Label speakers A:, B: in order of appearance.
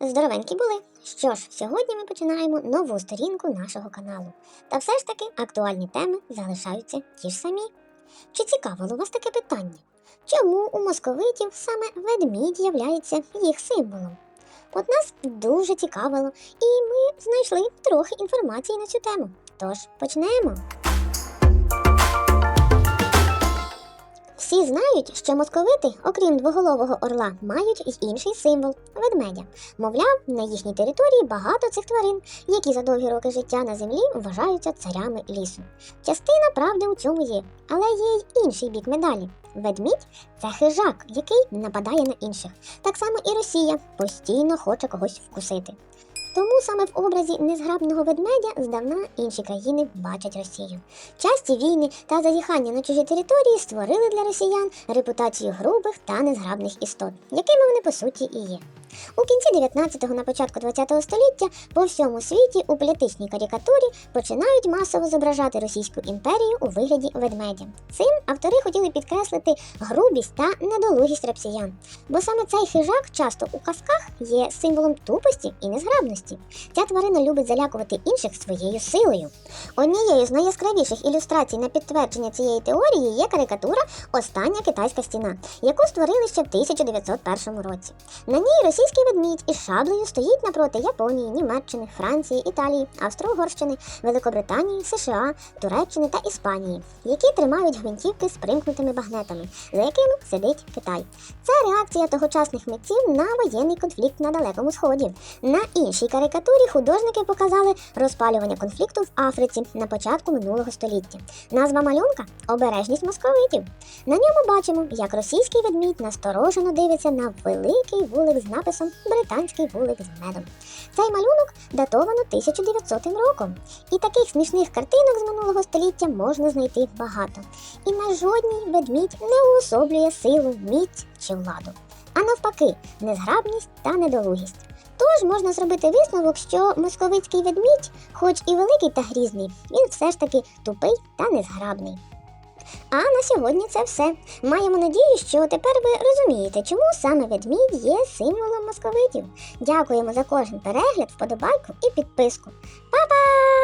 A: Здоровенькі були. Що ж, сьогодні ми починаємо нову сторінку нашого каналу. Та все ж таки актуальні теми залишаються ті ж самі. Чи цікавило вас таке питання? Чому у московитів саме ведмідь являється їх символом? От нас дуже цікавило, і ми знайшли трохи інформації на цю тему. Тож почнемо. Всі знають, що московити, окрім двоголового орла, мають й інший символ ведмедя. Мовляв, на їхній території багато цих тварин, які за довгі роки життя на землі вважаються царями лісу. Частина правди у цьому є, але є й інший бік медалі. Ведмідь це хижак, який нападає на інших. Так само і Росія постійно хоче когось вкусити. Тому саме в образі незграбного ведмедя здавна інші країни бачать Росію. Часті війни та зазіхання на чужі території створили для росіян репутацію грубих та незграбних істот, якими вони по суті і є. У кінці 19-го на початку 20-го століття по всьому світі у політичній карикатурі починають масово зображати Російську імперію у вигляді ведмедя. Цим автори хотіли підкреслити грубість та недолугість росіян, бо саме цей хижак часто у казках є символом тупості і незграбності. Ця тварина любить залякувати інших своєю силою. Однією з найяскравіших ілюстрацій на підтвердження цієї теорії є карикатура Остання китайська стіна, яку створили ще в 1901 році. На ній російський ведмідь із шаблею стоїть напроти Японії, Німеччини, Франції, Італії, Австро-Угорщини, Великобританії, США, Туреччини та Іспанії, які тримають гвинтівки з примкнутими багнетами, за якими сидить Китай. Це реакція тогочасних митців на воєнний конфлікт на Далекому Сході. На іншій карикатурі художники показали розпалювання конфлікту в Африці на початку минулого століття. Назва малюнка обережність московитів. На ньому бачимо, як російський ведмідь насторожено дивиться на великий вулик з написом Британський вулик з медом. Цей малюнок датовано 1900 роком. І таких смішних картинок з минулого століття можна знайти багато. І на жодній ведмідь не уособлює силу, міць чи владу, а навпаки, незграбність та недолугість. Тож можна зробити висновок, що московицький ведмідь, хоч і великий та грізний, він все ж таки тупий та незграбний. А на сьогодні це все. Маємо надію, що тепер ви розумієте, чому саме ведмідь є символом московитів. Дякуємо за кожен перегляд, вподобайку і підписку. Па-па!